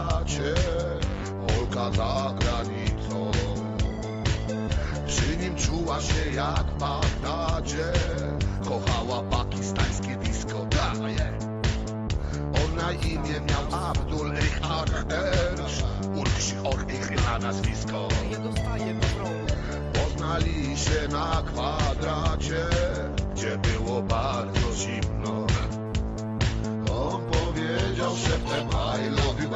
bracie, Polka za granicą. Przy nim czuła się jak w Bagdadzie, kochała pakistańskie disco, daje. On na imię miał Abdul Richard Ersz, Urksi Orich na nazwisko. Ja dostaję na front Poznali się na kwadracie,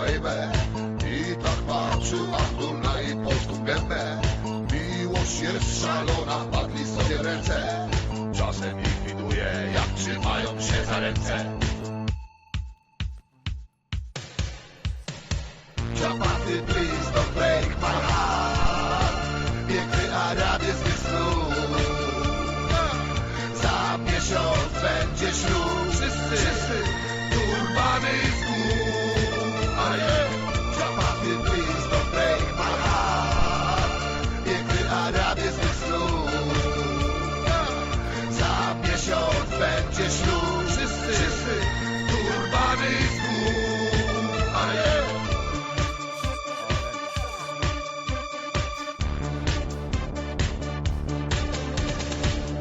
I tak patrzył Abdul na jej polską gębę Miłość jest szalona, padli sobie ręce. Czasem ich widuje, jak trzymają się za ręce. Chapaty, please don't break my heart. Piękny Arabie z Za miesiąc będzie ślub. Wszyscy, wszyscy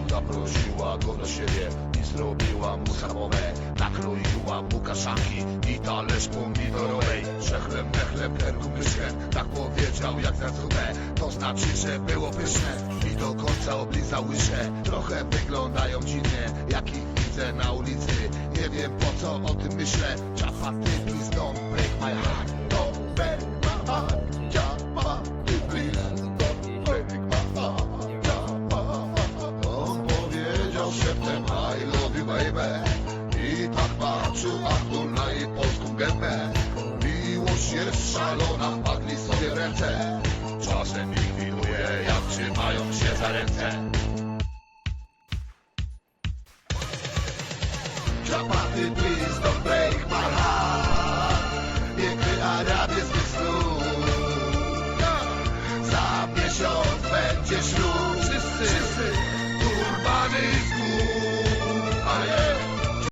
Zaprosiła go do siebie i zrobiła mu schabowę Nakroiła mu kaszanki i talerz pomidorowej. Szechlem, nechlem, kerku, myszkę Tak powiedział jak za cudze. To znaczy, że było pyszne I do końca oblizał łyżkę Trochę wyglądają dziwnie Jak ich widzę na ulicy co o tym myślę. Chapaty, please don't break my heart. Don't break my heart. Please don't break my heart. On powiedział szeptem I love you baby. I tak patrzył Abdul na jej polską gębę. Jest szalona, padli sobie w ręce. Czasem ich widuje, jak trzymają się za ręce. Please Wszyscy, wszyscy, wszyscy, urbanizmu, a ja.